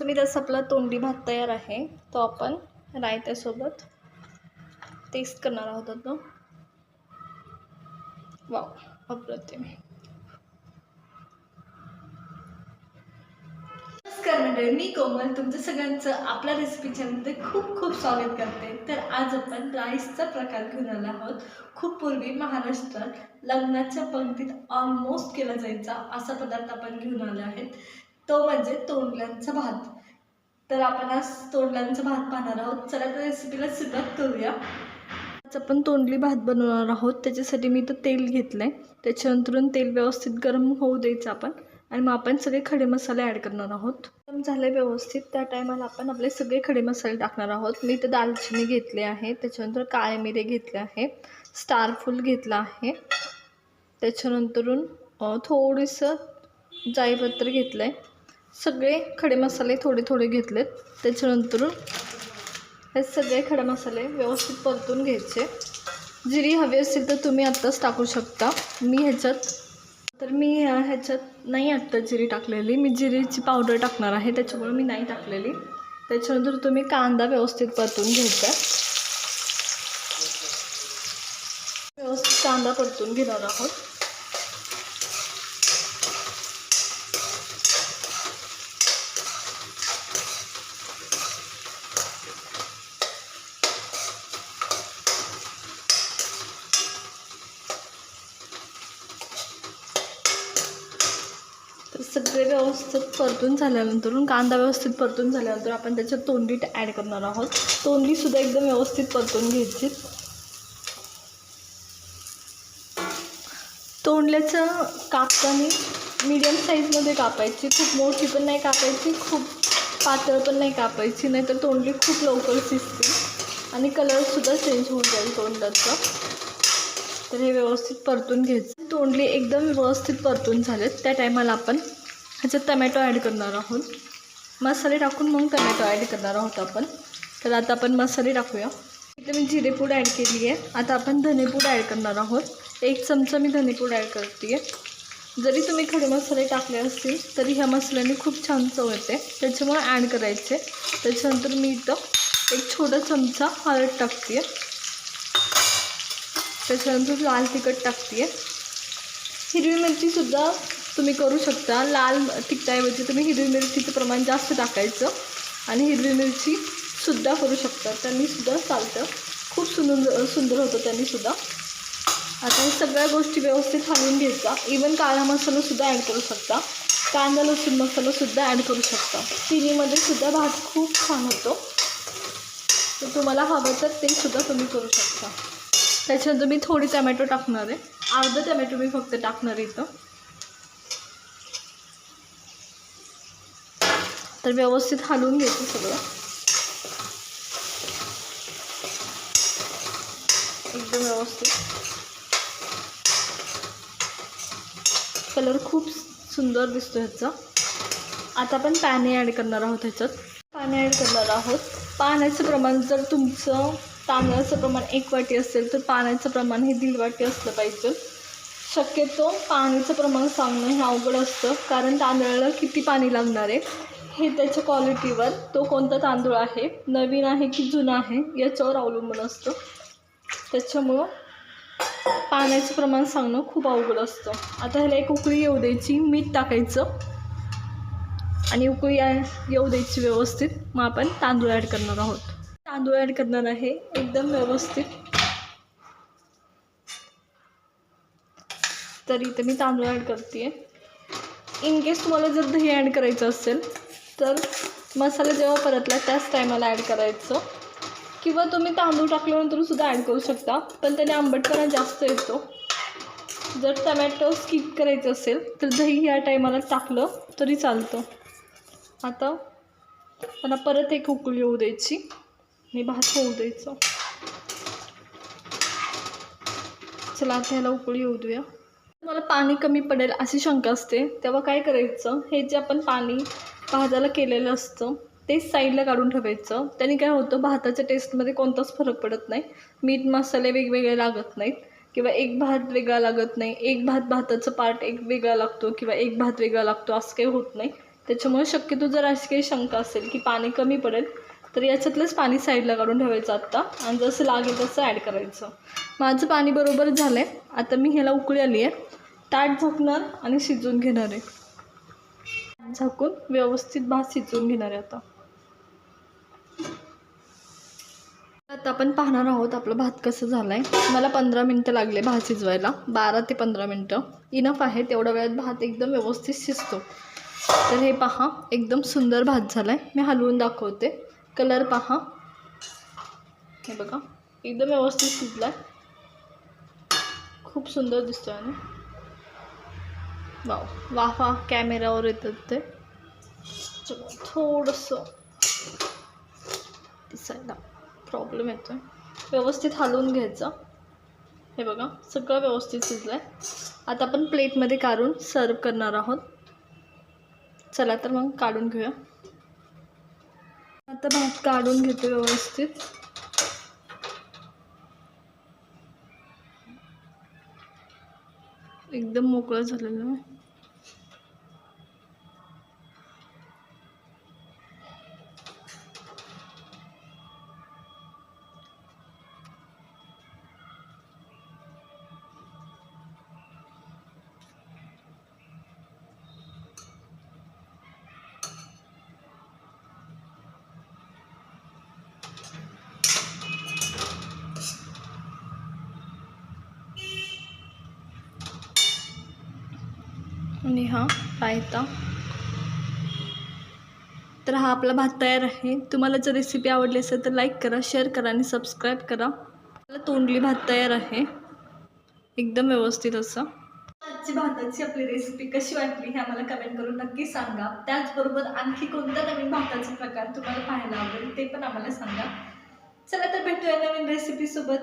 मी तसं आपला तोंडी भात तयार आहे तो आपण रायत्यासोबत टेस्ट करणार आहोत तो वाव अप्रतिम. नमस्कार मंडळी मी कोमल. तुमचं सगळ्यांचं आपल्या रेसिपी चॅनलमध्ये खूप खूप स्वागत करते. तर आज आपण राईसचा प्रकार घेऊन आलो आहोत. खूप पूर्वी महाराष्ट्रात लग्नाच्या पंक्तीत ऑलमोस्ट केला जायचा असा पदार्थ आपण घेऊन आला आहेत. तो म्हणजे तोंडल्यांचा भात. तर आपण आज तोंडल्यांचा भात पाहणार आहोत. चला तर रेसिपीला सुरुवात करूया. आज आपण तोंडली भात बनवणार आहोत. त्याच्यासाठी मी तर तेल घेतलं आहे त्याच्यानंतरून तेल व्यवस्थित गरम होऊ द्यायचं आपण. आणि मग आपण सगळे खडे मसाले ॲड करणार आहोत. गरम झाले व्यवस्थित. त्या टायमाला आपण आपले सगळे खडे मसाले टाकणार आहोत. मी इथं दालचिनी घेतली आहे. त्याच्यानंतर काळे मिरे घेतले आहे. स्टारफूल घेतला आहे. त्याच्यानंतरून थोडंसं जाईपत्र घेतलं आहे सगळे खडे मसाले थोडे थोडे घेतलेत. त्याच्यानंतर हे सगळे खडे मसाले व्यवस्थित परतून घ्यायचे. जिरी हवी असेल तर तुम्ही आत्ताच टाकू शकता. मी ह्याच्यात तर मी ह्याच्यात नाही आत्ता जिरी टाकलेली. मी जिरीची पावडर टाकणार आहे त्याच्यामुळे मी नाही टाकलेली. त्याच्यानंतर तुम्ही कांदा व्यवस्थित परतून घ्यायचा. व्यवस्थित कांदा परतून घेणार आहोत. ते सगळे व्यवस्थित परतून झाल्यानंतर कांदा व्यवस्थित परतून झाल्यानंतर आपण त्याच्यात तोंडी ॲड करणार आहोत. तोंडीसुद्धा एकदम व्यवस्थित परतून घ्यायची. तोंडल्याचं कापताना मीडियम साईजमध्ये कापायची. खूप मोठी पण नाही कापायची खूप पातळ पण नाही कापायची. नाहीतर तोंडली खूप लवकर शिजते आणि कलरसुद्धा चेंज होऊन जाईल तोंडाचा. तर हे व्यवस्थित परतून घ्यायचं. तोंडली एकदम व्यवस्थित परतून झालेत. त्या टायमाला आपण ह्याच्यात टमॅटो ॲड करणार आहोत. मसाले टाकून मग टमॅटो ॲड करणार आहोत आपण. तर आता आपण मसाले टाकूया. इथे मी जिरेपूड ॲड केली आहे आता आपण धनेपूड ॲड करणार आहोत. एक चमचा मी धनेपूड ॲड करते आहे जरी तुम्ही खडे मसाले टाकले असतील तरी ह्या मसाल्याने खूप छान चव येते. त्याच्यामुळे ॲड करायचे. त्याच्यानंतर मी इथं एक छोटा चमचा हळद टाकते त्याच्यानंतर लाल तिखट टाकते हिरवी मिरचीसुद्धा तुम्ही करू शकता. लाल तिखटाऐवजी तुम्ही हिरवी मिरचीचं प्रमाण जास्त टाकायचं आणि हिरवी मिरचीसुद्धा करू शकता. त्यांनीसुद्धा चालतं. खूप सुंदर सुंदर होतं त्यांनीसुद्धा आता हे सगळ्या गोष्टी व्यवस्थित हलवून घ्यायचा. इवन काळा मसालासुद्धा ॲड करू शकता. कांदा लसूण मसालासुद्धा ॲड करू शकता. तिन्हीमध्ये सुद्धा भात खूप छान होतो. तर तुम्हाला हवं तर ते सुद्धा तुम्ही करू शकता. त्याच्यानंतर मी थोडी टमॅटो टाकणार आहे. अर्धा टमॅटो मी फक्त टाकणार आहे इथं. तर व्यवस्थित हलवून घेते सगळं. एकदम व्यवस्थित. कलर खूप सुंदर दिसतो ह्याचा. आता आपण पाणी ॲड करणार आहोत ह्याच्यात. पाणी ॲड करणार आहोत. पाण्याचं प्रमाण जर तुमचं तांदळाचं प्रमाण एक वाटी असेल तर पाण्याचं प्रमाण हे दीड वाटी असलं पाहिजे. शक्यतो पाण्याचं प्रमाण सांगणं हे अवघड असतं कारण तांदळाला किती पाणी लागणार आहे? हे त्याच्या क्वालिटीवर तो कोणता तांदूळ आहे नवीन आहे की जुना आहे याच्यावर अवलंबून असतं. त्याच्यामुळं पाण्याचं प्रमाण सांगणं खूप अवघड असतं. आता ह्याला एक उकळी येऊ द्यायची मीठ टाकायचं. आणि उकळी येऊ द्यायची व्यवस्थित. मग आपण तांदूळ ॲड करणार आहोत. तांदूळ ॲड करणार आहे एकदम व्यवस्थित. तर इथे मी तांदूळ ॲड करते इन केस तुम्हाला जर दही ॲड करायचं असेल तर मसाला जेव्हा परतला त्याच टायमाला ॲड करायचं. किंवा तुम्ही तांदूळ टाकल्यानंतर सुद्धा ॲड करू शकता पण त्याने आंबटपणा जास्त येतो. जर टमॅटो स्किप करायचं असेल तर दही ह्या टायमाला टाकलं तरी चालतं. आता मला परत एक उकळी येऊ द्यायची. आणि भात होऊ द्यायचं. चला आता ह्याला उकळी येऊ देऊया. मला पाणी कमी पडेल अशी शंका असते. तेव्हा काय करायचं? हे जे आपण पाणी भाताला केलेलं असतं ते साईडला काढून ठेवायचं. त्याने काय होतं? भाताच्या टेस्टमध्ये कोणताच फरक पडत नाही. मीठ मसाले वेगवेगळे लागत नाहीत. किंवा एक भात वेगळा लागत नाही. एक भात भाताचं पार्ट एक वेगळा लागतो किंवा एक भात वेगळा लागतो असं काही होत नाही. त्याच्यामुळे शक्यतो जर अशी काही शंका असेल की पाणी कमी पडेल तर याच्यातलंच पाणी साईडला काढून ठेवायचं आत्ता. आणि जसं लागेल तसं ॲड करायचं. माझं पाणी बरोबर झालं आहे आता मी ह्याला उकळी आली आहे ताट झाकणार आणि शिजवून घेणार आहे. झाकून व्यवस्थित भात शिजवून घेणार आहे आता. आता आपण पाहणार आहोत आपला भात कसं झाला आहे मला पंधरा मिनटं लागले भात शिजवायला. बारा ते पंधरा मिनटं. इनफ आहे. तेवढ्या वेळात भात एकदम व्यवस्थित शिजतो. तर हे पहा. एकदम सुंदर भात झाला आहे मी हलवून दाखवते. कलर पहा. हे बघा एकदम व्यवस्थित शिजला आहे खूप सुंदर दिसतो आणि. वाव वाफा कॅमेऱ्यावर येतात ते. थोडंसं दिसायला प्रॉब्लेम येतो व्यवस्थित हलवून घ्यायचं. हे बघा सगळं व्यवस्थित शिजलं आहे आता आपण प्लेटमध्ये काढून सर्व करणार आहोत. चला तर मग काढून घेऊया. आता भात काढून घेतो व्यवस्थित. एकदम मोकळं झालेलं. आणि हा रायता. तर हा आपला भात तयार आहे. तुम्हाला जर रेसिपी आवडली असेल तर लाईक करा शेअर करा आणि सबस्क्राईब करा. आपला तोंडली भात तयार आहे. एकदम व्यवस्थित असं. आजची भाताची आपली रेसिपी कशी वाटली हे आम्हाला कमेंट करून नक्की सांगा. त्याचबरोबर आणखी कोणता नवीन भाताचा प्रकार तुम्हाला पाहायला आवडेल ते पण आम्हाला सांगा. चला तर भेटूया नवीन रेसिपीसोबत